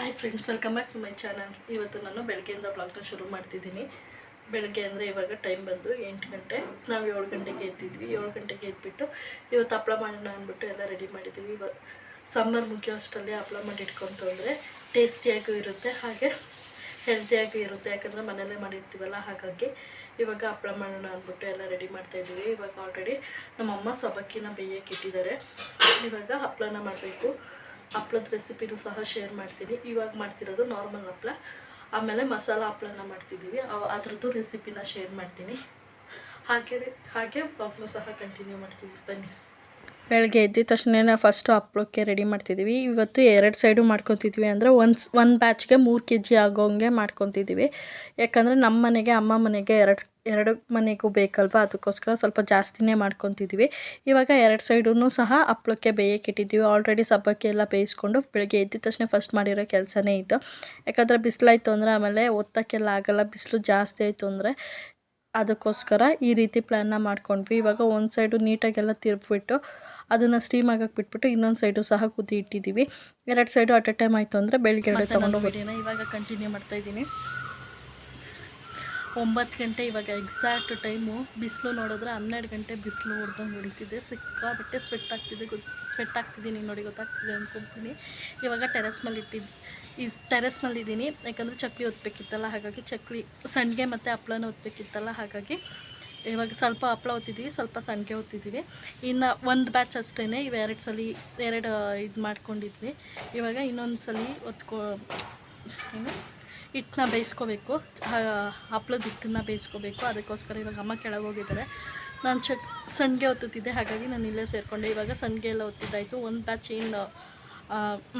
Hi friends welcome back to my channel ಇವತ್ತು ನಾನು ಬೆಳಗ್ಗೆಯಿಂದ ಬ್ಲಾಗ್ನ ಶುರು ಮಾಡ್ತಿದ್ದೀನಿ. ಬೆಳಗ್ಗೆ ಅಂದರೆ ಇವಾಗ ಟೈಮ್ ಬಂದು ಎಂಟು ಗಂಟೆ. ನಾವು ಏಳು ಗಂಟೆಗೆ ಎದ್ದಿದ್ವಿ. ಏಳು ಗಂಟೆಗೆ ಎದ್ಬಿಟ್ಟು ಇವತ್ತು ಹಪ್ಳ ಮಾಡೋಣ ಅಂದ್ಬಿಟ್ಟು ಎಲ್ಲ ರೆಡಿ ಮಾಡಿದ್ದೀವಿ ಇವಾಗ ಸಮ್ಮರ್ ಮುಗಿಯೋ ಅಷ್ಟರಲ್ಲಿ ಹಪ್ಳ ಮಾಡಿ ಇಟ್ಕೊಂತು ಅಂದರೆ ಟೇಸ್ಟಿಯಾಗೂ ಇರುತ್ತೆ, ಹಾಗೆ ಹೆಲ್ತಿಯಾಗೂ ಇರುತ್ತೆ. ಯಾಕಂದರೆ ಮನೆಯಲ್ಲೇ ಮಾಡಿರ್ತೀವಲ್ಲ, ಹಾಗಾಗಿ ಇವಾಗ ಹಪ್ಳ ಮಾಡೋಣ ಅಂದ್ಬಿಟ್ಟು ಎಲ್ಲ ರೆಡಿ ಮಾಡ್ತಾಯಿದ್ದೀವಿ ಇವಾಗ ಆಲ್ರೆಡಿ ನಮ್ಮಮ್ಮ ಸಬಕ್ಕಿನ ಬೇಯಕ್ಕೆ ಇಟ್ಟಿದ್ದಾರೆ. ಇವಾಗ ಹಪ್ಪಳನ ಮಾಡಬೇಕು. ಹಪ್ಳದ ರೆಸಿಪಿನೂ ಸಹ ಶೇರ್ ಮಾಡ್ತೀನಿ. ಇವಾಗ ಮಾಡ್ತಿರೋದು ನಾರ್ಮಲ್ ಹಪ್ಳ. ಆಮೇಲೆ ಮಸಾಲ ಹಪ್ಳನ ಮಾಡ್ತಿದ್ದೀವಿ. ಅದರದ್ದು ರೆಸಿಪಿನ ಶೇರ್ ಮಾಡ್ತೀನಿ. ಹಾಗೆ ಹಾಗೆ ವ್ಲಾಗ್ನು ಸಹ ಕಂಟಿನ್ಯೂ ಮಾಡ್ತೀವಿ. ಬನ್ನಿ. ಬೆಳಗ್ಗೆ ಎದ್ದಿದ ತಕ್ಷಣ ಫಸ್ಟು ಹಪ್ಪಳಕ್ಕೆ ರೆಡಿ ಮಾಡ್ತಿದ್ದೀವಿ. ಇವತ್ತು ಎರಡು ಸೈಡು ಮಾಡ್ಕೊತಿದ್ವಿ ಅಂದರೆ ಒಂದು ಒಂದು ಬ್ಯಾಚ್ಗೆ ಮೂರು ಕೆ ಜಿ ಆಗೋಂಗೆ ಮಾಡ್ಕೊತಿದ್ದೀವಿ. ಯಾಕಂದರೆ ನಮ್ಮ ಮನೆಗೆ ಅಮ್ಮ ಮನೆಗೆ ಎರಡು ಎರಡು ಮನೆಗೂ ಬೇಕಲ್ವ? ಅದಕ್ಕೋಸ್ಕರ ಸ್ವಲ್ಪ ಜಾಸ್ತಿನೇ ಮಾಡ್ಕೊತಿದ್ದೀವಿ ಇವಾಗ ಎರಡು ಸೈಡೂ ಸಹ ಹಪ್ಳಕ್ಕೆ ಬೇಯಕ್ಕೆ ಇಟ್ಟಿದ್ದೀವಿ. ಆಲ್ರೆಡಿ ಸಬ್ಬಕ್ಕೆ ಎಲ್ಲ ಬೇಯಿಸ್ಕೊಂಡು ಬೆಳಗ್ಗೆ ಎದ್ದಿದ ತಕ್ಷಣ ಫಸ್ಟ್ ಮಾಡಿರೋ ಕೆಲಸನೇ ಇತ್ತು ಯಾಕಂದರೆ ಬಿಸಿಲಾಯಿತು ಅಂದರೆ ಆಮೇಲೆ ಒತ್ತಕ್ಕೆಲ್ಲ ಆಗಲ್ಲ, ಬಿಸಿಲು ಜಾಸ್ತಿ ಆಯಿತು ಅಂದರೆ ಅದಕ್ಕೋಸ್ಕರ ಈ ರೀತಿ ಪ್ಲ್ಯಾನ್ನ ಮಾಡ್ಕೊಂಡ್ವಿ. ಇವಾಗ ಒಂದು ಸೈಡು ನೀಟಾಗೆಲ್ಲ ತಿರುಗ್ಬಿಟ್ಟು ಅದನ್ನು ಸ್ಟೀಮ್ ಆಗಕ್ಕೆ ಬಿಟ್ಬಿಟ್ಟು ಇನ್ನೊಂದು ಸೈಡು ಸಹ ಕುದಿ ಇಟ್ಟಿದ್ದೀವಿ. ಎರಡು ಸೈಡು ಅಟ್ ಎ ಟೈಮ್ ಆಯಿತು ಅಂದರೆ ಬೆಳಗ್ಗೆ ತೊಗೊಂಡು ಇವಾಗ ಕಂಟಿನ್ಯೂ ಮಾಡ್ತಾ ಇದ್ದೀನಿ. ಒಂಬತ್ತು ಗಂಟೆ ಇವಾಗ ಎಕ್ಸಾಕ್ಟ್ ಟೈಮು ಬಿಸಿಲು ನೋಡಿದ್ರೆ ಹನ್ನೆರಡು ಗಂಟೆ ಬಿಸಿಲು ಹೊಡೆದಂಗೆ ಹೊಡಿತಿದ್ದೆ ಸಿಕ್ಕಾಬಟ್ಟೆ ಸ್ವೆಟ್ ಆಗ್ತಿದೆ ಗೊ ಸ್ವೆಟ್ ಆಗ್ತಿದ್ದೀನಿ ನೋಡಿ, ಗೊತ್ತಾಗ್ತಿದೆ ಅಂದ್ಕೊತೀನಿ ಇವಾಗ ಟೆರೆಸ್ ಮೇಲೆ ಇಟ್ಟಿದ್ದು ಈ ಟೆರೆಸ್ ಮೇಲೆ ಇದ್ದೀನಿ. ಯಾಕಂದರೆ ಚಕ್ಲಿ ಒತ್ತಬೇಕಿತ್ತಲ್ಲ ಹಾಗಾಗಿ ಚಕ್ಲಿ, ಸಂಡಿಗೆ ಮತ್ತು ಹಪ್ಳನ ಒತ್ತಬೇಕಿತ್ತಲ್ಲ ಹಾಗಾಗಿ ಇವಾಗ ಸ್ವಲ್ಪ ಹಪ್ಪಳ ಒತ್ತಿದ್ದೀವಿ ಸ್ವಲ್ಪ ಸಂಡಿಗೆ ಒತ್ತಿದ್ದೀವಿ ಇನ್ನು ಒಂದು ಬ್ಯಾಚ್ ಅಷ್ಟೇ ಇವೆರಡು ಸಲ, ಎರಡು, ಇದು ಮಾಡ್ಕೊಂಡಿದ್ವಿ. ಇವಾಗ ಇನ್ನೊಂದು ಸಲ ಒತ್ಕೊ, ಏನು? ಹಿಟ್ಟನ್ನ ಬೇಯಿಸ್ಕೋಬೇಕು ಹಪ್ಳದ ಹಿಟ್ಟನ್ನ ಬೇಯಿಸ್ಕೋಬೇಕು. ಅದಕ್ಕೋಸ್ಕರ ಇವಾಗ ಅಮ್ಮ ಕೆಳಗೆ ಹೋಗಿದ್ದಾರೆ. ನಾನು ಚಕ್ ಸಂಡಿಗೆ ಹೊತ್ತುತ್ತಿದ್ದೆ ಹಾಗಾಗಿ ನಾನು ಇಲ್ಲೇ ಸೇರಿಕೊಂಡೆ. ಇವಾಗ ಸಂಡಿಗೆ ಎಲ್ಲ ಹೊತ್ತಿದ್ದಾಯಿತು. ಒಂದು ಬ್ಯಾಚ್ ಏನು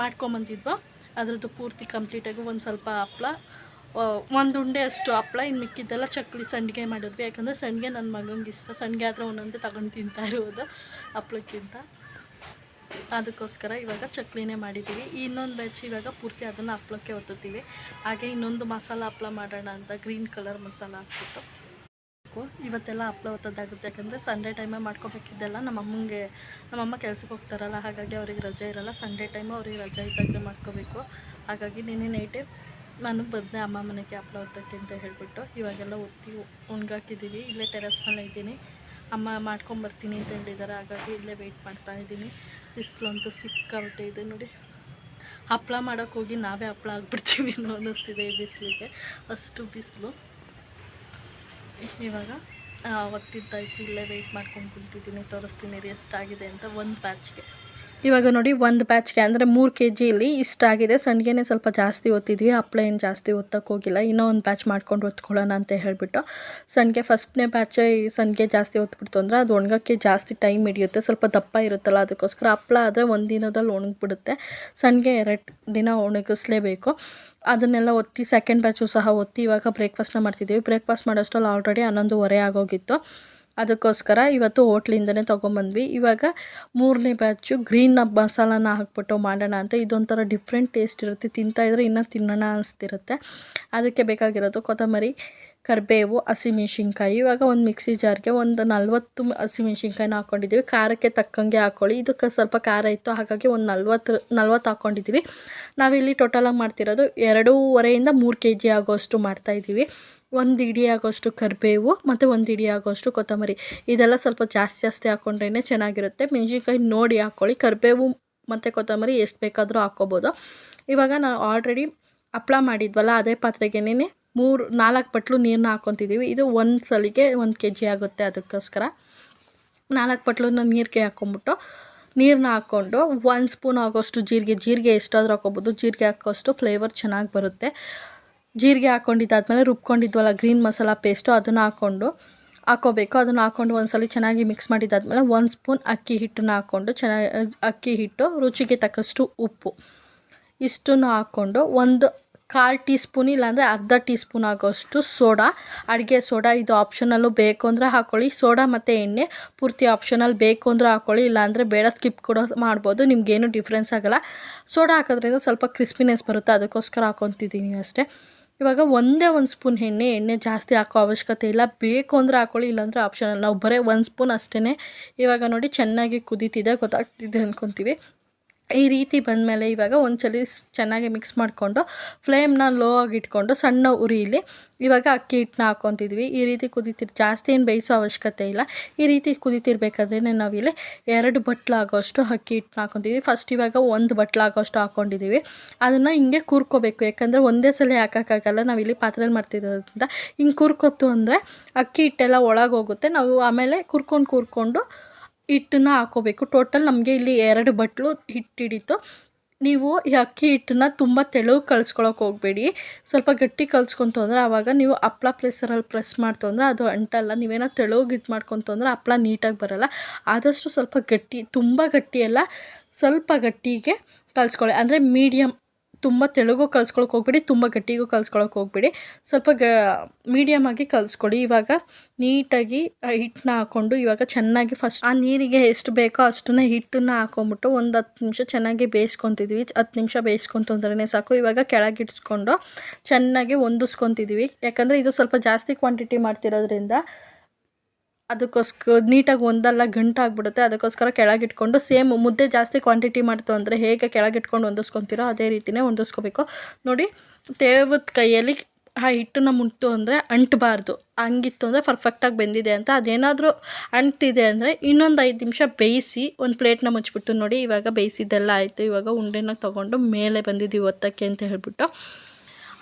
ಮಾಡ್ಕೊಂಬಂದಿದ್ವೋ, ಅದರದ್ದು ಪೂರ್ತಿ ಕಂಪ್ಲೀಟಾಗಿ ಒಂದು ಸ್ವಲ್ಪ ಹಪ್ಪಳ ಒಂದು ಉಂಡೆ ಅಷ್ಟು ಹಪ್ಪಳ ಇನ್ನು ಮಿಕ್ಕಿದ್ದೆಲ್ಲ ಚಕ್ಲಿ ಸಂಡಿಗೆ ಮಾಡಿದ್ವಿ. ಯಾಕಂದರೆ ಸಂಡಿಗೆ ನನ್ನ ಮಗಂಗೆ ಇಷ್ಟ. ಸಂಡಿಗೆ ಆದರೆ ಒಂದೊಂದೇ ತಗೊಂಡು ತಿಂತಾ ಇರೋದು ಹಪ್ಳಕ್ಕಿಂತ. ಅದಕ್ಕೋಸ್ಕರ ಇವಾಗ ಚಕ್ಲಿನೇ ಮಾಡಿದ್ದೀವಿ. ಇನ್ನೊಂದು ಬ್ಯಾಚ್ ಇವಾಗ ಪೂರ್ತಿ ಅದನ್ನು ಹಪ್ಳಕ್ಕೆ ಒತ್ತುತ್ತೀವಿ. ಹಾಗೆ ಇನ್ನೊಂದು ಮಸಾಲ ಹಪ್ಳ ಮಾಡೋಣ ಅಂತ ಗ್ರೀನ್ ಕಲರ್ ಮಸಾಲ ಹಾಕ್ಬಿಟ್ಟು. ಇವತ್ತೆಲ್ಲ ಹಪ್ಳ ಹೊತ್ತದಾಗುತ್ತೆ ಯಾಕಂದರೆ ಸಂಡೇ ಟೈಮೇ ಮಾಡ್ಕೋಬೇಕಿದ್ದೆಲ್ಲ ನಮ್ಮ ಅಮ್ಮಂಗೆ ನಮ್ಮಮ್ಮ ಕೆಲ್ಸಕ್ಕೆ ಹೋಗ್ತಾರಲ್ಲ, ಹಾಗಾಗಿ ಅವ್ರಿಗೆ ರಜೆ ಇರಲ್ಲ. ಸಂಡೇ ಟೈಮು ಅವ್ರಿಗೆ ರಜೆ ಇದ್ದಾಗಲೇ ಮಾಡ್ಕೋಬೇಕು. ಹಾಗಾಗಿ ನಿನ್ನೆ ನೈಟೇ ನಾನು ಬಂದೆ ಅಮ್ಮ ಮನೆಗೆ ಹಪ್ಳ ಹೊತ್ತಕ್ಕೆ ಅಂತ ಹೇಳಿಬಿಟ್ಟು. ಇವಾಗೆಲ್ಲ ಒತ್ತಿ ಒಣಗಾಕಿದ್ದೀವಿ. ಇಲ್ಲೇ ಟೆರೆಸ್ ಮೇಲೆ ಇದ್ದೀನಿ ಅಮ್ಮ ಮಾಡ್ಕೊಂಬರ್ತೀನಿ ಅಂತ ಹೇಳಿದ್ದಾರೆ ಹಾಗಾಗಿ ಇಲ್ಲೇ ವೆಯ್ಟ್ ಮಾಡ್ತಾ ಇದ್ದೀನಿ. ಬಿಸಿಲಂತೂ ಸಿಕ್ಕಾಬಿಟ್ಟೆ ಇದೆ ನೋಡಿ. ಹಪ್ಪಳ ಮಾಡೋಕ್ಕೆ ಹೋಗಿ ನಾವೇ ಹಪ್ಪಳ ಆಗ್ಬಿಡ್ತೀವಿ ಅನ್ನೋ ಅನ್ನಿಸ್ತಿದೆ ಈ ಬಿಸಿಲಿಗೆ. ಅಷ್ಟು ಬಿಸಿಲು. ಇವಾಗ ಒತ್ತಿದ್ದಾಯ್ತು ಇಲ್ಲೇ ವೆಯ್ಟ್ ಮಾಡ್ಕೊಂಡು ಕುಂತಿದ್ದೀನಿ, ತೋರಿಸ್ತೀನಿ ರೀ ಎಷ್ಟಾಗಿದೆ ಅಂತ ಒಂದು ಬ್ಯಾಚ್ಗೆ ಇವಾಗ ನೋಡಿ ಒಂದು ಬ್ಯಾಚ್ಗೆ ಅಂದರೆ ಮೂರು ಕೆ ಜಿಲಿ ಇಷ್ಟಾಗಿದೆ ಸಂಡಿಗೆನೇ ಸ್ವಲ್ಪ ಜಾಸ್ತಿ ಒತ್ತಿದ್ವಿ ಹಪ್ಪಳ ಏನು ಜಾಸ್ತಿ ಹೋಗಿಲ್ಲ. ಇನ್ನೂ ಒಂದು ಬ್ಯಾಚ್ ಮಾಡ್ಕೊಂಡು ಒತ್ಕೊಳ್ಳೋಣ ಅಂತ ಹೇಳಿಬಿಟ್ಟು ಸಂಡಿಗೆ ಫಸ್ಟ್ನೇ ಬ್ಯಾಚ್ ಸಂಡಿಗೆ ಜಾಸ್ತಿ ಒತ್ಬಿಡ್ತು ಅಂದರೆ ಅದು ಒಣಗಕ್ಕೆ ಜಾಸ್ತಿ ಟೈಮ್ ಹಿಡಿಯುತ್ತೆ. ಸ್ವಲ್ಪ ದಪ್ಪ ಇರುತ್ತಲ್ಲ ಅದಕ್ಕೋಸ್ಕರ ಹಪ್ಪಳ ಆದರೆ ಒಂದು ದಿನದಲ್ಲಿ ಒಣಗಿಬಿಡುತ್ತೆ. ಸಂಡಿಗೆ ಎರಡು ದಿನ ಒಣಗಿಸ್ಲೇಬೇಕು. ಅದನ್ನೆಲ್ಲ ಒತ್ತಿ ಸೆಕೆಂಡ್ ಬ್ಯಾಚು ಸಹ ಒತ್ತಿ ಇವಾಗ ಬ್ರೇಕ್ಫಾಸ್ಟ್ನ ಮಾಡ್ತಿದ್ದೀವಿ. ಬ್ರೇಕ್ಫಾಸ್ಟ್ ಮಾಡೋಷ್ಟರಲ್ಲಿ ಆಲ್ರೆಡಿ ಹನ್ನೊಂದುವರೆ ಆಗೋಗಿತ್ತು. ಅದಕ್ಕೋಸ್ಕರ ಇವತ್ತು ಹೋಟ್ಲಿಂದನೇ ತೊಗೊಂಬಂದ್ವಿ. ಇವಾಗ ಮೂರನೇ ಬ್ಯಾಚು ಗ್ರೀನ್ ಮಸಾಲಾನ ಹಾಕ್ಬಿಟ್ಟು ಮಾಡೋಣ ಅಂತ ಇದೊಂಥರ ಡಿಫ್ರೆಂಟ್ ಟೇಸ್ಟ್ ಇರುತ್ತೆ. ತಿಂತಾಯಿದ್ರೆ ಇನ್ನೂ ತಿನ್ನೋಣ ಅನಿಸ್ತಿರುತ್ತೆ. ಅದಕ್ಕೆ ಬೇಕಾಗಿರೋದು ಕೊತ್ತಂಬರಿ, ಕರಿಬೇವು, ಹಸಿಮೆಣ್ಸಿನ್ಕಾಯಿ. ಇವಾಗ ಒಂದು ಮಿಕ್ಸಿ ಜಾರ್ಗೆ ಒಂದು ನಲ್ವತ್ತು ಹಸಿಮೆಣ್ಸಿನ್ಕಾಯಿನ ಹಾಕ್ಕೊಂಡಿದ್ದೀವಿ. ಖಾರಕ್ಕೆ ತಕ್ಕಂಗೆ ಹಾಕ್ಕೊಳ್ಳಿ ಇದಕ್ಕೆ ಸ್ವಲ್ಪ ಖಾರ ಇತ್ತು, ಹಾಗಾಗಿ ಒಂದು ನಲ್ವತ್ತು ನಲ್ವತ್ತು ಹಾಕ್ಕೊಂಡಿದ್ದೀವಿ. ನಾವಿಲ್ಲಿ ಟೋಟಲಾಗಿ ಮಾಡ್ತಿರೋದು ಎರಡೂವರೆಯಿಂದ ಮೂರು ಕೆ ಜಿ ಆಗೋಷ್ಟು ಮಾಡ್ತಾಯಿದ್ದೀವಿ ಒಂದು ಇಡಿ ಆಗೋಷ್ಟು ಕರಿಬೇವು ಮತ್ತು ಒಂದು ಇಡಿ ಆಗೋಷ್ಟು ಕೊತ್ತಂಬರಿ. ಇದೆಲ್ಲ ಸ್ವಲ್ಪ ಜಾಸ್ತಿ ಜಾಸ್ತಿ ಹಾಕ್ಕೊಂಡ್ರೇ ಚೆನ್ನಾಗಿರುತ್ತೆ. ಮೆಣಸಿನ್ಕಾಯಿ ನೋಡಿ ಹಾಕ್ಕೊಳ್ಳಿ ಕರಿಬೇವು ಮತ್ತು ಕೊತ್ತಂಬರಿ ಎಷ್ಟು ಬೇಕಾದರೂ ಹಾಕ್ಕೋಬೋದು. ಇವಾಗ ನಾವು ಆಲ್ರೆಡಿ ಹಪ್ಳ ಮಾಡಿದ್ವಲ್ಲ, ಅದೇ ಪಾತ್ರೆಗೇನೆ ಮೂರು, ನಾಲ್ಕು ಪಟ್ಲು ನೀರನ್ನ ಹಾಕ್ಕೊತಿದ್ದೀವಿ ಇದು ಒಂದು ಸಲಿಗೆ ಒಂದು ಕೆ ಜಿ ಆಗುತ್ತೆ ಅದಕ್ಕೋಸ್ಕರ. ನಾಲ್ಕು ಬಟ್ಲನ್ನ ನೀರಿಗೆ ಹಾಕ್ಕೊಂಬಿಟ್ಟು ನೀರನ್ನ ಹಾಕ್ಕೊಂಡು ಒಂದು ಸ್ಪೂನ್ ಆಗೋಷ್ಟು ಜೀರಿಗೆ ಜೀರಿಗೆ ಎಷ್ಟಾದರೂ ಹಾಕ್ಕೊಬೋದು. ಜೀರಿಗೆ ಹಾಕೋಷ್ಟು ಫ್ಲೇವರ್ ಚೆನ್ನಾಗಿ ಬರುತ್ತೆ. ಜೀರಿಗೆ ಹಾಕ್ಕೊಂಡಿದ್ದಾದ್ಮೇಲೆ ರುಬ್ಕೊಂಡಿದ್ವಲ್ಲ ಗ್ರೀನ್ ಮಸಾಲ ಪೇಸ್ಟು ಅದನ್ನು ಹಾಕ್ಕೊಂಡು ಹಾಕ್ಕೋಬೇಕು ಅದನ್ನು ಹಾಕ್ಕೊಂಡು ಒಂದ್ಸಲ ಚೆನ್ನಾಗಿ ಮಿಕ್ಸ್ ಮಾಡಿದ್ದಾದ್ಮೇಲೆ ಒಂದು ಸ್ಪೂನ್ ಅಕ್ಕಿ ಹಿಟ್ಟನ್ನ ಹಾಕ್ಕೊಂಡು ಚೆನ್ನಾಗಿ, ಅಕ್ಕಿ ಹಿಟ್ಟು, ರುಚಿಗೆ ತಕ್ಕಷ್ಟು ಉಪ್ಪು. ಇಷ್ಟನ್ನು ಹಾಕ್ಕೊಂಡು ಒಂದು ಕಾಲು ಟೀ ಸ್ಪೂನ್ ಇಲ್ಲಾಂದರೆ ಅರ್ಧ ಟೀ ಸ್ಪೂನ್ ಆಗೋಷ್ಟು ಸೋಡಾ, ಅಡುಗೆ ಸೋಡಾ ಇದು ಆಪ್ಷನಲ್ಲೂ ಬೇಕು ಅಂದರೆ ಹಾಕ್ಕೊಳ್ಳಿ ಸೋಡಾ ಮತ್ತು ಎಣ್ಣೆ ಪೂರ್ತಿ ಆಪ್ಷನಲ್ಲಿ ಬೇಕು ಅಂದರೆ ಹಾಕ್ಕೊಳ್ಳಿ ಇಲ್ಲಾಂದರೆ ಬೇಡ ಸ್ಕಿಪ್ ಕೂಡ ಮಾಡ್ಬೋದು, ನಿಮಗೇನು ಡಿಫ್ರೆನ್ಸ್ ಆಗೋಲ್ಲ. ಸೋಡಾ ಹಾಕೋದ್ರಿಂದ ಸ್ವಲ್ಪ ಕ್ರಿಸ್ಪಿನೆಸ್ ಬರುತ್ತೆ, ಅದಕ್ಕೋಸ್ಕರ ಹಾಕ್ಕೊತಿದ್ದೀನಿ ಅಷ್ಟೇ. ಇವಾಗ ಒಂದೇ ಒಂದು ಸ್ಪೂನ್ ಎಣ್ಣೆ ಎಣ್ಣೆ ಜಾಸ್ತಿ ಹಾಕೋ ಅವಶ್ಯಕತೆ ಇಲ್ಲ. ಬೇಕು ಅಂದರೆ ಹಾಕೊಳ್ಳಿ, ಇಲ್ಲಾಂದರೆ ಆಪ್ಷನಲ್ ನಾವು ಬರೀ ಒಂದು ಸ್ಪೂನ್ ಅಷ್ಟೇ ಇವಾಗ ನೋಡಿ ಚೆನ್ನಾಗಿ ಕುದೀತಿದೆ, ಗೊತ್ತಾಗ್ತಿದೆ ಅಂದ್ಕೊತೀವಿ ಈ ರೀತಿ ಬಂದಮೇಲೆ ಇವಾಗ ಒಂದ್ಸಲಿ ಚೆನ್ನಾಗಿ ಮಿಕ್ಸ್ ಮಾಡಿಕೊಂಡು ಫ್ಲೇಮ್ನ ಲೋ ಆಗಿ ಇಟ್ಕೊಂಡು ಸಣ್ಣ ಉರಿಲಿ ಇವಾಗ ಅಕ್ಕಿ ಹಿಟ್ಟನ್ನ ಹಾಕ್ಕೊತಿದ್ವಿ. ಈ ರೀತಿ ಕುದೀತಿರ್, ಜಾಸ್ತಿ ಏನು ಬೇಯಿಸೋ ಅವಶ್ಯಕತೆ ಇಲ್ಲ. ಈ ರೀತಿ ಕುದೀತಿರ್ಬೇಕಾದ್ರೆ ನಾವಿಲ್ಲಿ ಎರಡು ಬಟ್ಲಾಗೋಷ್ಟು ಅಕ್ಕಿ ಹಿಟ್ಟನ್ನ ಹಾಕ್ಕೊತಿದ್ವಿ. ಫಸ್ಟ್ ಇವಾಗ ಒಂದು ಬಟ್ಲಾಗೋಷ್ಟು ಹಾಕ್ಕೊಂಡಿದ್ದೀವಿ ಅದನ್ನು ಹಿಂಗೆ ಕೂರ್ಕೋಬೇಕು. ಯಾಕಂದರೆ ಒಂದೇ ಸಲ ಹಾಕೋಕ್ಕಾಗಲ್ಲ. ನಾವಿಲ್ಲಿ ಪಾತ್ರೆಯಲ್ಲಿ ಮಾಡ್ತಿರೋದ್ರಿಂದ ಹಿಂಗೆ ಕೂರ್ಕೊತು ಅಂದರೆ ಅಕ್ಕಿ ಹಿಟ್ಟೆಲ್ಲ ಒಳಗೆ ಹೋಗುತ್ತೆ. ನಾವು ಆಮೇಲೆ ಕೂರ್ಕೊಂಡು ಕೂರ್ಕೊಂಡು ಹಿಟ್ಟನ್ನ ಹಾಕೋಬೇಕು. ಟೋಟಲ್ ನಮಗೆ ಇಲ್ಲಿ ಎರಡು ಬಟ್ಲು ಹಿಟ್ಟು ಹಿಡಿತು ನೀವು ಈ ಅಕ್ಕಿ ಹಿಟ್ಟನ್ನ ತುಂಬ ತೆಳು ಕಳ್ಸ್ಕೊಳಕ್ಕೆ ಹೋಗಬೇಡಿ. ಸ್ವಲ್ಪ ಗಟ್ಟಿ ಕಲ್ಸ್ಕೊಂತು ಅಂದರೆ ಆವಾಗ ನೀವು ಹಪ್ಳ ಪ್ರೆಸರಲ್ಲಿ ಪ್ರೆಸ್ ಮಾಡ್ತು ಅಂದರೆ ಅದು ಅಂಟಲ್ಲ ನೀವೇನೋ ತೆಳುಗೆ ಇದು ಮಾಡ್ಕೊತು ಅಂದರೆ ಹಪ್ಳ ನೀಟಾಗಿ ಬರಲ್ಲ. ಆದಷ್ಟು ಸ್ವಲ್ಪ ಗಟ್ಟಿ, ತುಂಬ ಗಟ್ಟಿ ಅಲ್ಲ, ಸ್ವಲ್ಪ ಗಟ್ಟಿಗೆ ಕಲ್ಸ್ಕೊಳ್ಳಿ ಅಂದರೆ ಮೀಡಿಯಮ್ ತುಂಬ ತೆಳುಗೂ ಕಲ್ಸ್ಕೊಳಕ್ಕೆ ಹೋಗ್ಬಿಡಿ, ತುಂಬ ಗಟ್ಟಿಗೂ ಕಲ್ಸ್ಕೊಳಕ್ಕೆ ಹೋಗ್ಬಿಡಿ. ಸ್ವಲ್ಪ ಗ ಮೀಡಿಯಮ್ ಆಗಿ ಕಲಿಸ್ಕೊಡಿ. ಇವಾಗ ನೀಟಾಗಿ ಹಿಟ್ಟನ್ನ ಹಾಕ್ಕೊಂಡು ಇವಾಗ ಚೆನ್ನಾಗಿ ಫಸ್ಟ್ ಆ ನೀರಿಗೆ ಎಷ್ಟು ಬೇಕೋ ಅಷ್ಟನ್ನ ಹಿಟ್ಟನ್ನ ಹಾಕೊಂಬಿಟ್ಟು ಒಂದು ಹತ್ತು ನಿಮಿಷ ಚೆನ್ನಾಗಿ ಬೇಯಿಸ್ಕೊತಿದ್ವಿ. ಹತ್ತು ನಿಮಿಷ ಬೇಯಿಸ್ಕೊಂತು ಅಂದ್ರೆ ಸಾಕು. ಇವಾಗ ಕೆಳಗಿಡ್ಸ್ಕೊಂಡು ಚೆನ್ನಾಗಿ ಹೊಂದಿಸ್ಕೊತಿದ್ವಿ ಯಾಕಂದರೆ ಇದು ಸ್ವಲ್ಪ ಜಾಸ್ತಿ ಕ್ವಾಂಟಿಟಿ ಮಾಡ್ತಿರೋದ್ರಿಂದ ಅದಕ್ಕೋಸ್ಕರ ನೀಟಾಗಿ ಒಂದಲ್ಲ ಗಂಟಾಗ್ಬಿಡುತ್ತೆ. ಅದಕ್ಕೋಸ್ಕರ ಕೆಳಗಿಟ್ಕೊಂಡು ಸೇಮ್ ಮುದ್ದೆ ಜಾಸ್ತಿ ಕ್ವಾಂಟಿಟಿ ಮಾಡ್ತು ಅಂದರೆ ಹೇಗೆ ಕೆಳಗಿಟ್ಕೊಂಡು ಹೊಂದಿಸ್ಕೊತೀರೋ ಅದೇ ರೀತಿಯೇ ಹೊಂದಿಸ್ಕೋಬೇಕು ನೋಡಿ, ತೇವದ ಕೈಯಲ್ಲಿ ಆ ಹಿಟ್ಟನ್ನ ಮುಟ್ಟು ಅಂದರೆ ಅಂಟಬಾರ್ದು. ಹಂಗಿತ್ತು ಅಂದರೆ ಪರ್ಫೆಕ್ಟಾಗಿ ಬೆಂದಿದೆ ಅಂತ. ಅದೇನಾದರೂ ಅಂಟ್ತಿದೆ ಅಂದರೆ ಇನ್ನೊಂದು ಐದು ನಿಮಿಷ ಬೇಯಿಸಿ ಒಂದು ಪ್ಲೇಟ್ನ ಮುಚ್ಚಿಬಿಟ್ಟು ನೋಡಿ, ಇವಾಗ ಬೇಯಿಸಿದ್ದೆಲ್ಲ ಆಯಿತು. ಇವಾಗ ಉಂಡೆನ ತೊಗೊಂಡು ಮೇಲೆ ಬಂದಿದ್ದೀವಿ ಒತ್ತಕ್ಕೆ ಅಂತ ಹೇಳ್ಬಿಟ್ಟು.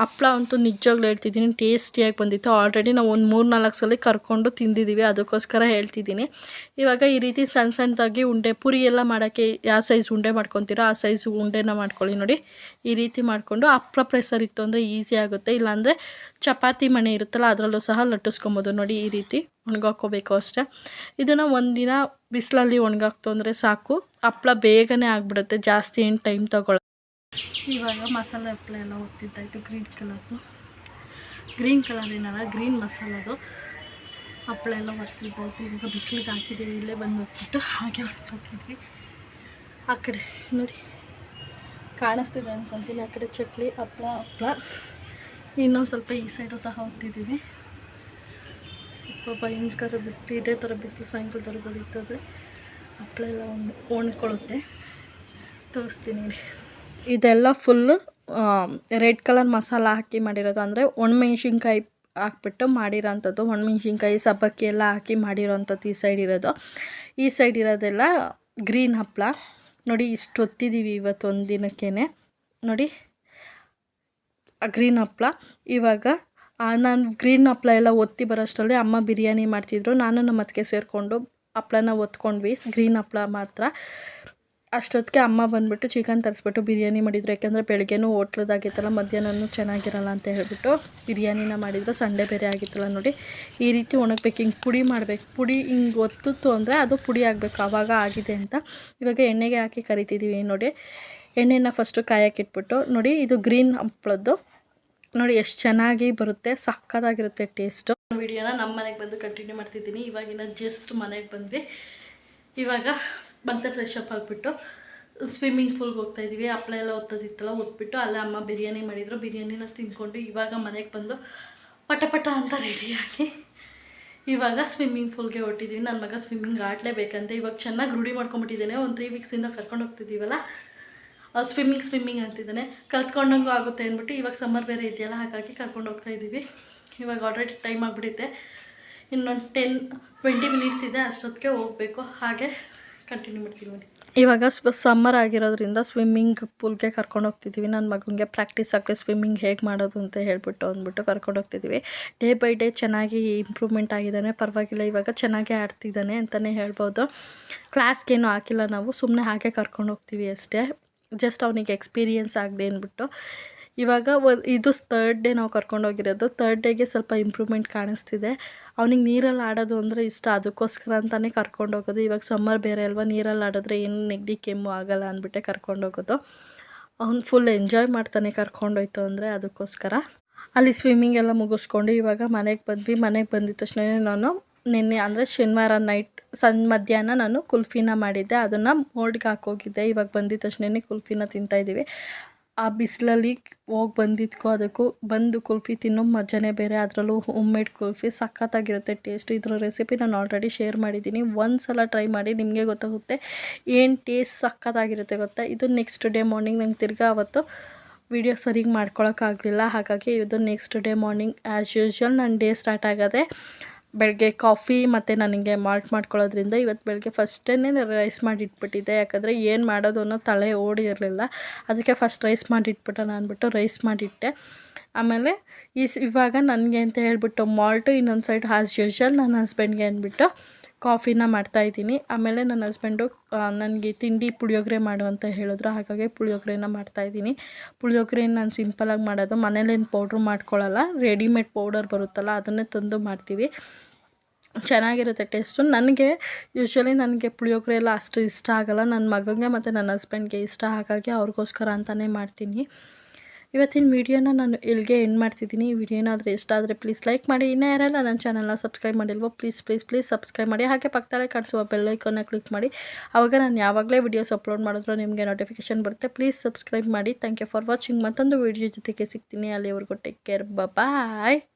ಹಪ್ಳ ಅಂತೂ ನಿಜವಾಗ್ಲೂ ಹೇಳ್ತಿದ್ದೀನಿ, ಟೇಸ್ಟಿಯಾಗಿ ಬಂದಿತ್ತು. ಆಲ್ರೆಡಿ ನಾವು ಒಂದು ಮೂರು ನಾಲ್ಕು ಸಲ ಕರ್ಕೊಂಡು ತಿಂದಿದ್ದೀವಿ ಅದಕ್ಕೋಸ್ಕರ ಹೇಳ್ತಿದ್ದೀನಿ. ಇವಾಗ ಈ ರೀತಿ ಸಣ್ಣ ಸಣ್ಣದಾಗಿ ಉಂಡೆ, ಪುರಿ ಎಲ್ಲ ಮಾಡೋಕ್ಕೆ ಯಾವ ಸೈಜ್ ಉಂಡೆ ಮಾಡ್ಕೊತೀರೋ ಆ ಸೈಜ್ ಉಂಡೆನ ಮಾಡ್ಕೊಳ್ಳಿ ನೋಡಿ. ಈ ರೀತಿ ಮಾಡಿಕೊಂಡು ಹಪ್ಳ ಪ್ರೆಸರ್ ಇತ್ತು ಅಂದರೆ ಈಸಿ ಆಗುತ್ತೆ. ಇಲ್ಲಾಂದರೆ ಚಪಾತಿ ಮಣೆ ಇರುತ್ತಲ್ಲ, ಅದರಲ್ಲೂ ಸಹ ಲಟ್ಟಿಸ್ಕೊಬೋದು ನೋಡಿ ಈ ರೀತಿ ಒಣಗಾಕೋಬೇಕು ಅಷ್ಟೇ. ಇದನ್ನು ಒಂದಿನ ಬಿಸಿಲಲ್ಲಿ ಒಣಗಾಕ್ತು ಅಂದರೆ ಸಾಕು. ಹಪ್ಳ ಬೇಗನೆ ಆಗಿಬಿಡುತ್ತೆ, ಜಾಸ್ತಿ ಏನು ಟೈಮ್ ತಗೊಳ್ಳೋ ಇವಾಗ ಮಸಾಲೆ ಹಪ್ಪಳ ಎಲ್ಲ ಒತ್ತಿದ್ದಾಯಿತು ಗ್ರೀನ್ ಕಲರ್ದು ಗ್ರೀನ್ ಕಲರ್ ಏನಲ್ಲ ಗ್ರೀನ್ ಮಸಾಲದು ಹಪ್ಪಳ ಎಲ್ಲ ಒತ್ತಿದ್ದಾಯಿತು ಇವಾಗ ಬಿಸಿಲಿಗೆ ಹಾಕಿದ್ದೀವಿ, ಇಲ್ಲೇ ಬಂದು ಹೋಗ್ಬಿಟ್ಟು ಹಾಗೆ ಹಾಕಿದ್ವಿ ಆ ಕಡೆ ನೋಡಿ, ಕಾಣಿಸ್ತಿದೆ ಅಂದ್ಕೊತೀನಿ ಆ ಕಡೆ ಚಕ್ಲಿ ಹಪ್ಪಳ ಹಪ್ಪಳ ಇನ್ನೊಂದು ಸ್ವಲ್ಪ ಈ ಸೈಡು ಸಹ ಒತ್ತಿದ್ದೀವಿ ಭಯಂಕರ ಬಿಸಿಲು, ಇದೇ ಥರ ಬಿಸಿಲು ಸಾಯಂಕಾಲದವರೆಗೆ ಹೊಡಿತದೆ. ಹಪ್ಪಳ ಎಲ್ಲ ಒಂದು ಒಣ್ಕೊಳ್ಳುತ್ತೆ. ತೋರಿಸ್ತೀನಿ ಇರಿ. ಇದೆಲ್ಲ ಫುಲ್ಲು ರೆಡ್ ಕಲರ್ ಮಸಾಲ ಹಾಕಿ ಮಾಡಿರೋದು. ಅಂದರೆ ಒಣಮೆಣ್ಸಿನ್ಕಾಯಿ ಹಾಕ್ಬಿಟ್ಟು ಮಾಡಿರೋಂಥದ್ದು. ಒಣಮೆಣ್ಸಿನ್ಕಾಯಿ, ಸಬ್ಬಕ್ಕಿ ಎಲ್ಲ ಹಾಕಿ ಮಾಡಿರೋಂಥದ್ದು ಈ ಸೈಡ್ ಇರೋದು. ಈ ಸೈಡ್ ಇರೋದೆಲ್ಲ ಗ್ರೀನ್ ಹಪ್ಪಳ. ನೋಡಿ, ಇಷ್ಟು ಹೊತ್ತಿದ್ದೀವಿ ಇವತ್ತು ಒಂದು ದಿನಕ್ಕೇ ನೋಡಿ ಗ್ರೀನ್ ಹಪ್ಪಳ. ಇವಾಗ ನಾನು ಗ್ರೀನ್ ಹಪ್ಪಳ ಎಲ್ಲ ಒತ್ತಿ ಬರೋಷ್ಟರಲ್ಲಿ ಅಮ್ಮ ಬಿರಿಯಾನಿ ಮಾಡ್ತಿದ್ರು. ನಾನು ನಮ್ಮ ಅದಕ್ಕೆ ಸೇರಿಕೊಂಡು ಹಪ್ಪಳನ ಒತ್ಕೊಂಡ್ವಿ. ಗ್ರೀನ್ ಹಪ್ಪಳ ಮಾತ್ರ. ಅಷ್ಟೊತ್ತಿಗೆ ಅಮ್ಮ ಬಂದುಬಿಟ್ಟು ಚಿಕನ್ ತರಿಸ್ಬಿಟ್ಟು ಬಿರಿಯಾನಿ ಮಾಡಿದ್ರು. ಯಾಕೆಂದರೆ ಬೆಳಗ್ಗೆನೂ ಹೋಟ್ಲದಾಗಿತ್ತಲ್ಲ ಮಧ್ಯಾಹ್ನನೂ ಚೆನ್ನಾಗಿರಲ್ಲ ಅಂತ ಹೇಳಿಬಿಟ್ಟು ಬಿರಿಯಾನಿನ ಮಾಡಿದ್ರು. ಸಂಡೆ ಬೇರೆ ಆಗಿತ್ತಲ್ಲ ನೋಡಿ. ಈ ರೀತಿ ಒಣಗಬೇಕು. ಹಿಂಗೆ ಪುಡಿ ಮಾಡಬೇಕು. ಪುಡಿ ಹಿಂಗೆ ಒತ್ತಿತ್ತು ಅಂದರೆ ಅದು ಪುಡಿ ಆಗಬೇಕು. ಆವಾಗ ಆಗಿದೆ ಅಂತ. ಇವಾಗ ಎಣ್ಣೆಗೆ ಹಾಕಿ ಕರಿತಿದ್ದೀವಿ ನೋಡಿ. ಎಣ್ಣೆನ ಫಸ್ಟು ಕಾಯಕ್ಕಿಟ್ಬಿಟ್ಟು ನೋಡಿ, ಇದು ಗ್ರೀನ್ ಹಪ್ಪಳದ್ದು ನೋಡಿ, ಎಷ್ಟು ಚೆನ್ನಾಗಿ ಬರುತ್ತೆ. ಸಕ್ಕತ್ತಾಗಿರುತ್ತೆ ಟೇಸ್ಟು ವಿಡಿಯೋನ ನಮ್ಮ ಮನೆಗೆ ಬಂದು ಕಂಟಿನ್ಯೂ ಮಾಡ್ತಿದ್ದೀನಿ. ಇವಾಗಿನ ಜಸ್ಟ್ ಮನೆಗೆ ಬಂದ್ವಿ. ಇವಾಗ ಮತ್ತೆ ಫ್ರೆಶ್ ಅಪ್ ಆಗಿಬಿಟ್ಟು ಸ್ವಿಮ್ಮಿಂಗ್ ಫೂಲ್ಗೆ ಹೋಗ್ತಾ ಇದ್ದೀವಿ ಹಪ್ಪಳ ಎಲ್ಲ ಒತ್ತೋದಿತ್ತಲ್ಲ, ಒತ್ಬಿಟ್ಟು ಅಲ್ಲೇ ಅಮ್ಮ ಬಿರಿಯಾನಿ ಮಾಡಿದರು. ಬಿರಿಯಾನಿನ ತಿಂದ್ಕೊಂಡು ಇವಾಗ ಮನೆಗೆ ಬಂದು ಪಟ ಪಟ ಅಂತ ರೆಡಿಯಾಗಿ ಇವಾಗ ಸ್ವಿಮ್ಮಿಂಗ್ ಫೂಲ್ಗೆ ಹೊಟ್ಟಿದ್ದೀವಿ ನನ್ನ ಮಗ ಸ್ವಿಮ್ಮಿಂಗ್ ಆಡಲೇಬೇಕಂತೆ ಇವಾಗ ಚೆನ್ನಾಗಿ ರೂಢಿ ಮಾಡ್ಕೊಂಬಿಟ್ಟಿದ್ದಾನೆ ಒಂದು ತ್ರೀ ವೀಕ್ಸಿಂದ ಕರ್ಕೊಂಡು ಹೋಗ್ತಿದ್ದೀವಲ್ಲ ಸ್ವಿಮ್ಮಿಂಗ್ ಸ್ವಿಮ್ಮಿಂಗ್ ಅಂತಿದ್ದಾನೆ. ಕಲ್ತ್ಕೊಂಡಂಗೂ ಆಗುತ್ತೆ ಅಂದ್ಬಿಟ್ಟು ಇವಾಗ ಸಮ್ಮರ್ ಬೇರೆ ಇದೆಯಲ್ಲ, ಹಾಗಾಗಿ ಕರ್ಕೊಂಡು ಹೋಗ್ತಾ ಇದ್ದೀವಿ ಇವಾಗ ಆಲ್ರೆಡಿ ಟೈಮ್ ಆಗಿಬಿಡುತ್ತೆ. ಇನ್ನೊಂದು ಟೆನ್ ಟ್ವೆಂಟಿ ಮಿನಿಟ್ಸ್ ಇದೆ, ಅಷ್ಟೊತ್ತಿಗೆ ಹೋಗಬೇಕು. ಹಾಗೆ ಕಂಟಿನ್ಯೂ ಮಾಡ್ತೀನಿ ನೋಡಿ. ಇವಾಗ ಸ್ವ ಸಮ್ಮರ್ ಆಗಿರೋದ್ರಿಂದ ಸ್ವಿಮ್ಮಿಂಗ್ ಪೂಲ್ಗೆ ಕರ್ಕೊಂಡು ಹೋಗ್ತಿದ್ದೀವಿ ನನ್ನ ಮಗನಿಗೆ ಪ್ರಾಕ್ಟೀಸ್ ಆಗಲಿ ಸ್ವಿಮ್ಮಿಂಗ್ ಹೇಗೆ ಮಾಡೋದು ಅಂತ ಹೇಳ್ಬಿಟ್ಟು ಅಂದ್ಬಿಟ್ಟು ಕರ್ಕೊಂಡು ಹೋಗ್ತಿದ್ದೀವಿ ಡೇ ಬೈ ಡೇ ಚೆನ್ನಾಗಿ ಇಂಪ್ರೂವ್ಮೆಂಟ್ ಆಗಿದ್ದಾನೆ. ಪರವಾಗಿಲ್ಲ, ಇವಾಗ ಚೆನ್ನಾಗೇ ಆಡ್ತಿದ್ದಾನೆ ಅಂತಲೇ ಹೇಳ್ಬೋದು. ಕ್ಲಾಸ್ಗೇನು ಹಾಕಿಲ್ಲ ನಾವು. ಸುಮ್ಮನೆ ಹಾಗೆ ಕರ್ಕೊಂಡು ಹೋಗ್ತೀವಿ ಅಷ್ಟೇ. ಜಸ್ಟ್ ಅವನಿಗೆ ಎಕ್ಸ್ಪೀರಿಯೆನ್ಸ್ ಆಗದೆ ಅಂದ್ಬಿಟ್ಟು ಇವಾಗ ಇದು ಥರ್ಡ್ ಡೇ ನಾವು ಕರ್ಕೊಂಡೋಗಿರೋದು. ಥರ್ಡ್ ಡೇಗೆ ಸ್ವಲ್ಪ ಇಂಪ್ರೂವ್ಮೆಂಟ್ ಕಾಣಿಸ್ತಿದೆ. ಅವ್ನಿಗೆ ನೀರಲ್ಲಿ ಆಡೋದು ಅಂದರೆ ಇಷ್ಟ. ಅದಕ್ಕೋಸ್ಕರ ಅಂತಲೇ ಕರ್ಕೊಂಡೋಗೋದು. ಇವಾಗ ಸಮ್ಮರ್ ಬೇರೆ ಅಲ್ವಾ? ನೀರಲ್ಲಿ ಆಡಿದ್ರೆ ಏನು ನೆಗಡಿ, ಕೆಮ್ಮು ಆಗಲ್ಲ ಅಂದ್ಬಿಟ್ಟೆ ಕರ್ಕೊಂಡೋಗೋದು. ಅವ್ನು ಫುಲ್ ಎಂಜಾಯ್ ಮಾಡ್ತಾನೆ ಕರ್ಕೊಂಡೋಯ್ತು ಅಂದರೆ ಅದಕ್ಕೋಸ್ಕರ. ಅಲ್ಲಿ ಸ್ವಿಮ್ಮಿಂಗ್ ಎಲ್ಲ ಮುಗಿಸ್ಕೊಂಡು ಇವಾಗ ಮನೆಗೆ ಬಂದ್ವಿ. ಮನೆಗೆ ಬಂದಿದ ತಕ್ಷಣ ನಾನು ನಿನ್ನೆ ಅಂದರೆ ಶನಿವಾರ ನೈಟ್ ಸಣ್ಣ ಮಧ್ಯಾಹ್ನ ನಾನು ಕುಲ್ಫಿನ ಮಾಡಿದ್ದೆ. ಅದನ್ನು ಮೋಲ್ಡ್ಗೆ ಹಾಕೋಗಿದ್ದೆ. ಇವಾಗ ಬಂದಿದ ತಕ್ಷಣ ಕುಲ್ಫಿನ ತಿಂತಾಯಿದ್ದೀವಿ ಆ ಬಿಸಿಲಲ್ಲಿ ಹೋಗಿ ಬಂದಿದ್ಕೋ, ಅದಕ್ಕೂ ಬಂದು ಕುಲ್ಫಿ ತಿನ್ನೋ ಮಜಾನೇ ಬೇರೆ. ಅದರಲ್ಲೂ ಹೋಮ್ ಮೇಡ್ ಕುಲ್ಫಿ ಸಖತ್ತಾಗಿರುತ್ತೆ ಟೇಸ್ಟ್ ಇದ್ರ ರೆಸಿಪಿ ನಾನು ಆಲ್ರೆಡಿ ಶೇರ್ ಮಾಡಿದ್ದೀನಿ. ಒಂದು ಸಲ ಟ್ರೈ ಮಾಡಿ ನಿಮಗೆ ಗೊತ್ತಾಗುತ್ತೆ ಏನು ಟೇಸ್ಟ್ ಸಖತ್ತಾಗಿರುತ್ತೆ ಗೊತ್ತಾ? ಇದು ನೆಕ್ಸ್ಟ್ ಡೇ ಮಾರ್ನಿಂಗ್ ನಂಗೆ ತಿರ್ಗಾ ಅವತ್ತು ವಿಡಿಯೋ ಸರಿಗೆ ಮಾಡ್ಕೊಳಕ್ಕಾಗಲಿಲ್ಲ ಹಾಗಾಗಿ ಇದು next day morning as usual ನನ್ನ ಡೇ ಸ್ಟಾರ್ಟ್ ಆಗೋದೆ ಬೆಳಗ್ಗೆ ಕಾಫಿ ಮತ್ತು ನನಗೆ ಮಾಲ್ಟ್ ಮಾಡ್ಕೊಳ್ಳೋದ್ರಿಂದ ಇವತ್ತು ಬೆಳಗ್ಗೆ ಫಸ್ಟೇ ರೈಸ್ ಮಾಡಿಟ್ಬಿಟ್ಟಿದ್ದೆ. ಯಾಕಂದರೆ ಏನು ಮಾಡೋದು ಅನ್ನೋ ತಲೆ ಓಡಿರಲಿಲ್ಲ ಅದಕ್ಕೆ ಫಸ್ಟ್ ರೈಸ್ ಮಾಡಿ ನಾನು ಅಂದ್ಬಿಟ್ಟು ರೈಸ್ ಮಾಡಿಟ್ಟೆ. ಆಮೇಲೆ ಈ ಇವಾಗ ನನಗೆ ಅಂತ ಹೇಳ್ಬಿಟ್ಟು ಮಾಲ್ಟು ಇನ್ನೊಂದು ಸೈಡ್ ಆ್ಯಸ್ ಯೂಶ್ವಲ್ ನನ್ನ ಹಸ್ಬೆಂಡ್ಗೆ ಅಂದ್ಬಿಟ್ಟು ಕಾಫಿನ ಮಾಡ್ತಾಯಿದ್ದೀನಿ ಆಮೇಲೆ ನನ್ನ ಹಸ್ಬೆಂಡು ನನಗೆ ತಿಂಡಿ ಪುಳಿಯೋಗರೆ ಮಾಡು ಅಂತ ಹೇಳಿದ್ರು. ಹಾಗಾಗಿ ಪುಳಿಯೋಗರೆನ ಮಾಡ್ತಾಯಿದ್ದೀನಿ ಪುಳಿಯೋಗರೆ ನಾನು ಸಿಂಪಲಾಗಿ ಮಾಡೋದು. ಮನೇಲೇನು ಪೌಡ್ರ್ ಮಾಡ್ಕೊಳ್ಳಲ್ಲ ರೆಡಿಮೇಡ್ ಪೌಡರ್ ಬರುತ್ತಲ್ಲ, ಅದನ್ನೇ ತಂದು ಮಾಡ್ತೀವಿ. ಚೆನ್ನಾಗಿರುತ್ತೆ ಟೇಸ್ಟು ನನಗೆ ಯೂಶ್ವಲಿ ನನಗೆ ಪುಳಿಯೋಗರೆ ಎಲ್ಲ ಅಷ್ಟು ಇಷ್ಟ ಆಗಲ್ಲ. ನನ್ನ ಮಗನಿಗೆ ಮತ್ತು ನನ್ನ ಹಸ್ಬೆಂಡ್ಗೆ ಇಷ್ಟ. ಹಾಗಾಗಿ ಅವ್ರಿಗೋಸ್ಕರ ಅಂತಲೇ ಮಾಡ್ತೀನಿ. ಇವತ್ತಿನ ವೀಡಿಯೋನ ನಾನು ಇಲ್ಲಿಗೆ ಎಂಡ್ ಮಾಡ್ತಿದ್ದೀನಿ. ವಿಡಿಯೋ ಏನಾದರೂ ಇಷ್ಟ ಆದರೆ ಪ್ಲೀಸ್ ಲೈಕ್ ಮಾಡಿ. ಇನ್ನೂ ಯಾರೆಲ್ಲ ನನ್ನ ಚಾನಲ್ನ ಸಬ್ಸ್ಕ್ರೈಬ್ ಮಾಡಿಲ್ವೋ ಪ್ಲೀಸ್ ಪ್ಲೀಸ್ ಪ್ಲೀಸ್ ಸಬ್ಸ್ಕ್ರೈಬ್ ಮಾಡಿ. ಹಾಗೆ ಪಕ್ಕದಲ್ಲೇ ಕಾಣಿಸುವ ಬೆಲ್ ಐಕಾನ್ನ ಕ್ಲಿಕ್ ಮಾಡಿ. ಆವಾಗ ನಾನು ಯಾವಾಗಲೇ ವೀಡಿಯೋಸ್ ಅಪ್ಲೋಡ್ ಮಾಡಿದ್ರು ನಿಮಗೆ ನೋಟಿಫಿಕೇಷನ್ ಬರುತ್ತೆ. ಪ್ಲೀಸ್ ಸಬ್ಸ್ಕ್ರೈಬ್ ಮಾಡಿ. ಥ್ಯಾಂಕ್ ಯು ಫಾರ್ ವಾಚಿಂಗ್ ಮತ್ತೊಂದು ವೀಡಿಯೋ ಜೊತೆಗೆ ಸಿಗ್ತೀನಿ. ಅಲ್ಲಿವರೆಗೂ ಟೇಕ್ ಕೇರ್ ಬಾಯ್